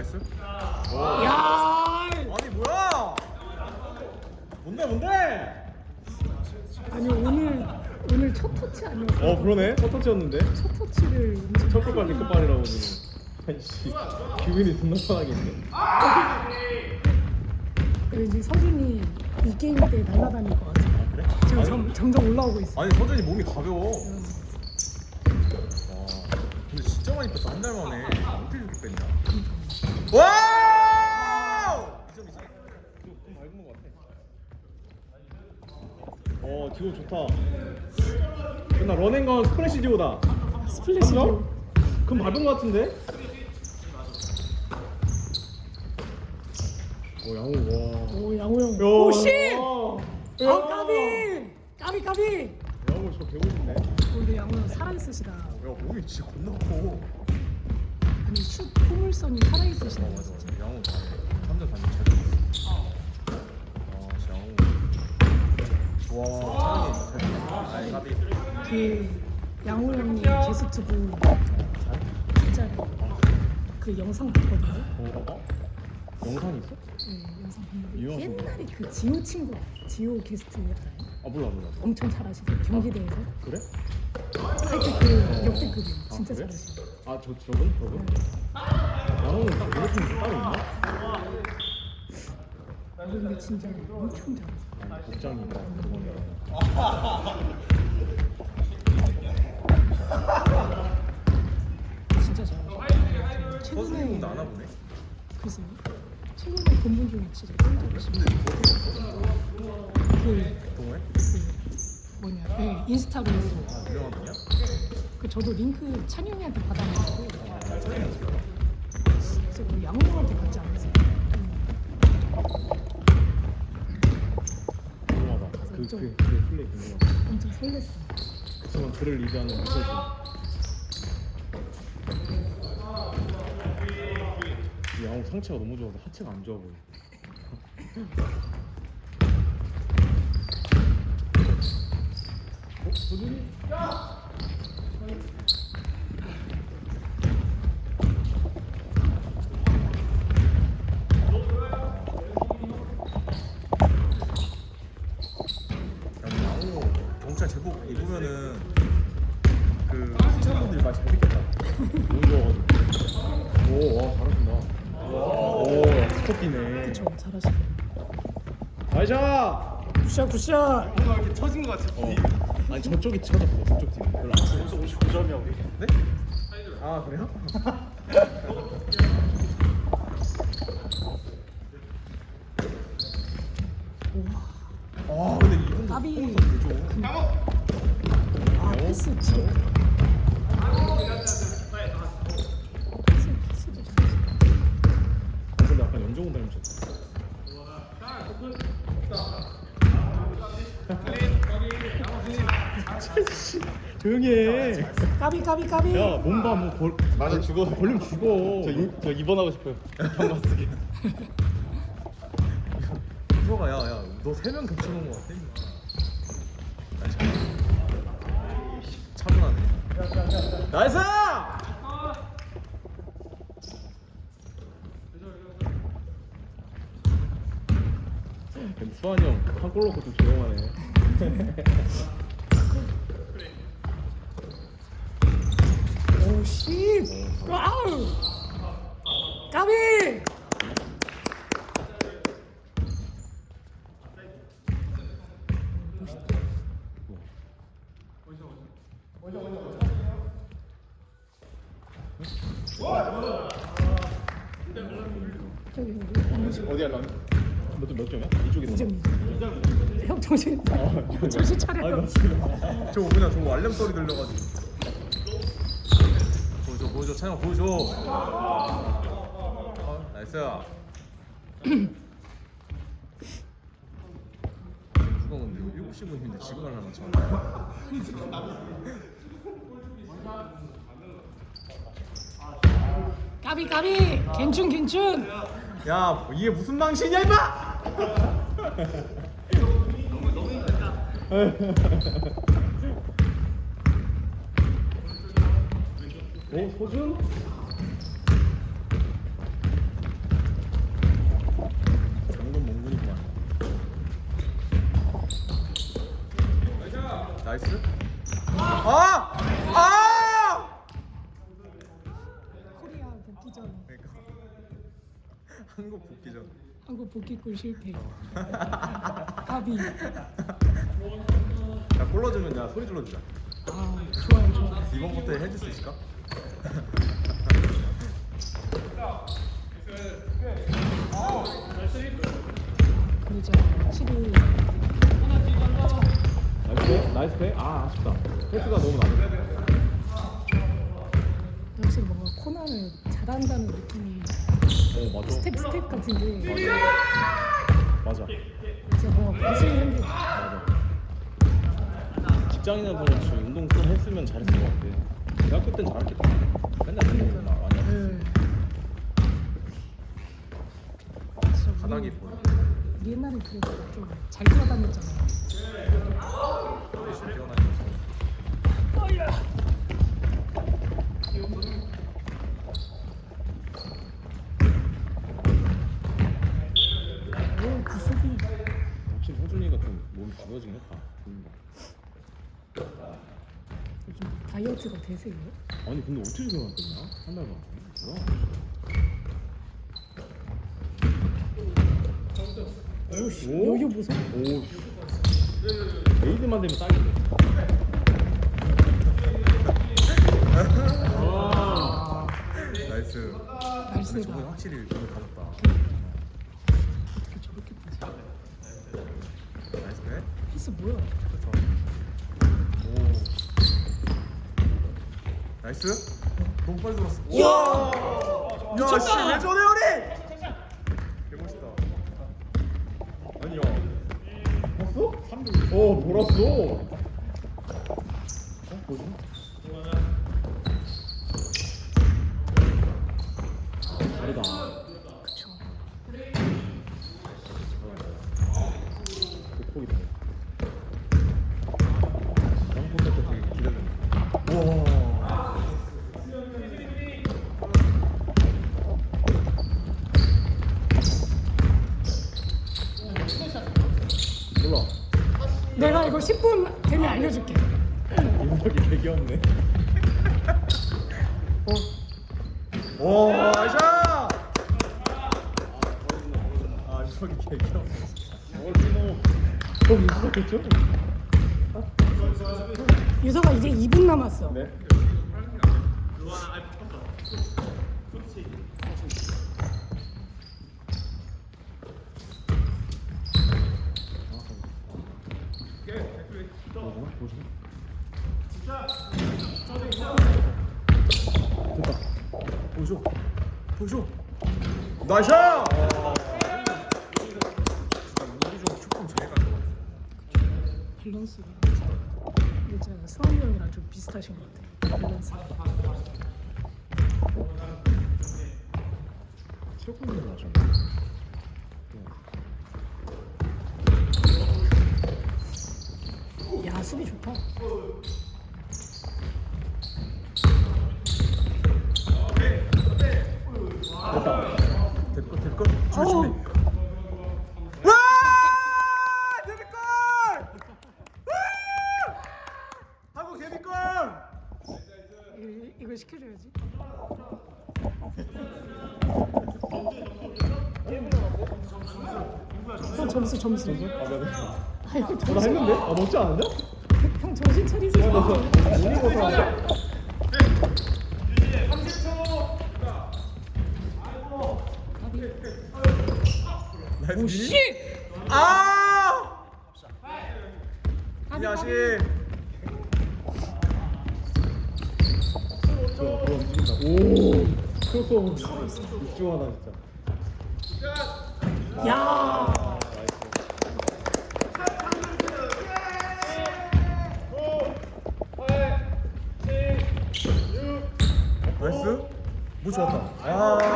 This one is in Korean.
나이스. 야 아니 뭐야? 뭔데 뭔데? 아니 오늘 오늘 첫 터치 아니었어? 어 그러네 첫 터치였는데 첫 터치를 첫 골까지 끝발이라고 지금 아이씨 기분이 존나 있네 왠지 서준이 이 게임 때 날아다닐 것 같아. 그래? 지금 점, 점점 올라오고 있어. 아니 서준이 몸이 가벼워. 와 근데 진짜 많이 뺐다 한 달 만에? 와! 어 디오 좋다 나 런앤건 스플래시 디오다 스플래시. 맞아? 그럼 밟은 것 같은데? 오 양호 와 오 양호 형. 야, 오 씨. 야. 아 까비. 까비 까비. 양호 저 개고있네 우리 양호 형 살아 있으시다. 야 몸이 진짜 겁나 커. 아니 슛 포물선이 살아 있으시다. 어 맞아 맞아. 양호 잘해. 3점 반잘 쳤어. 아 진짜 양호. 와 찬이 잘. 아이 까비. 그 양호 형이 게스트 부 진짜 그 영상 봤거든요. 어, 어? 영상 있어? 네, 영상 이거 봤는데 옛날에 그 지호 친구 지호 게스트 알아요? 아 몰라 몰라 엄청 잘하시고 경기대에서 그래? 하여튼 그 역대급이에요. 아, 진짜 그래? 잘하시고. 아저 저분 저분? 양호는 배고픈 따로 있나? 아, 근데 진짜 엄청 잘하세요. 아니 그거네 진짜 잘하세요. 최근에 안 하보네. 글쎄요. 최근에 본분 중에 진짜 짱 잘하시고 그, 동호회? 그 뭐냐 네, 인스타로 아 유명한 분이야? 그 저도 링크 찬이 형한테 받아가지고? 그래서 그 양호한테 받지 않았어요. 궁금하다 그, 그, 그 플레이 궁금하다 엄청 설렜어요. 그동안 그를 리드하는 미소진 이 양호 상체가 너무 좋아서 하체가 안 좋아 보여 어? 소준이? 야, 양호 경찰 제복 입으면은 그 시청자분들이 많이 잘 믿겠다. 너무 좋아가지고 오와 잘하신다 뛰네 그쵸 잘하시고. 나이샤 굿샷 굿샷. 이렇게 처진 것 같아. 어. 아니 저쪽이 쳐졌어 저쪽 팀 별로 안 쳐. 59점이야 우리. 네? 아 그래요? 아 근데 이분. 되죠. 아 패스 진짜. 패스 패스도 잘하시고. 아, 근데 약간 연정훈 닮으셨다 조용히 해. 까비 까비 까비. 야, 몸봐 뭐 볼. 맞아, 죽어. 볼륨 죽어. 저 이- 저 입원하고 싶어요. 병만 쓰게. 이거가 야야 너 세 명 겹쳐놓은 거 같아 임마. 아, 참- 차분하네. 나이스! 근데 수환이 형한 골 넣고 좀 조용하네. 오씨. 와우. 까비. 저기 어디야 난? 몇점 몇 점이야? 이쪽이 더. 2점 형 정신 아, 정신 차려. 아, 나 지금. 저거 그냥 저거 알람 소리 들려가지고. 보여줘 보여줘 찬영 보여줘. 어, 나이스. 누가 근데 이거 7시 분인데 지금 알람 맞춰. 까비 까비. 괜춘 괜춘. 야 이게 무슨 망신이야 임마! 오 소준? 나이스. 아! 아! 코리아 복귀 전 그러니까 한국 복귀 전. 한국 복귀골 실패. 가비. 야, 골 넣어주면 야 소리 질러주자. 아 좋아요 좋아. 이번 쿼터에 해줄 수 있을까? 진짜 확실히 나이스 패? 아 아쉽다. 패스가 너무 낮아. 확실히 뭔가 코난을 잘한다는 느낌이 어 맞아. 스텝 스텝 같은데. 맞아. 진짜 뭔가 보시기 힘들어. 맞아. 직장인이라서 그렇지 운동 좀 했으면 잘했을 것 같아. 대학교 땐 잘했겠다. 맨날 막 많이 하고. 네. 바닥이 보여. 옛날에 그래도 좀잘 뛰어다녔잖아요. 오. 확실히 호준이가 좀 좋아지긴 했다 보인다. 요즘 다이어트가 되세요? 아니 근데 어떻게 생각했냐? 한달 만에 뭐야? 오? 여유 보소. 오 에이드만 되면 딱인데 아 나이스. 근데 날씨가 저건 확실히 눈을 감았다. 어떻게 저렇게 보지? 나이스 패. 패스 뭐야? 그렇죠. 오. 나이스. 너무 빨리. 우와. 야, 씨, 왜 저래 우리? 개 멋있다. 아니야. 봤어? 3등 어 돌았어 어? 뭐지? 다르다 그쵸. 극복이다 양본때 되게 기대된다. 우와. 몰라 내가 이거 10분 되면 알려줄게. 인석이 되게 귀엽네 오, 나이스. 아, 저기 개 귀엽네. 어 진호 형 인석했죠? 유서가 이제 2분 남았어. 네 뭐구나? 뭐지? 됐다 보여줘. 보여줘. 나이스. 진짜 우리 좀 조금 잘갈것 같아. 밸런스가. 진짜 수환이 형이랑 좀 비슷하신 것 같아. 밸런스. 체육관에서 나죠 야, 수비 좋다. 됐고 됐고. 어우. 조심해. 와! 데뷔골! 와! 한국 데뷔골! 이- 이거 시켜줘야지. 형 점수 점수. 아 아, 형 어, 나. 했는데? 아 먹지 않았냐? 형 정신 차리세요. 하자. 나이스 오씨. 아! 움직인다. 오, 크로스오버 집중하다 진짜. 야. 나이스. 뭐 좋았다. 아.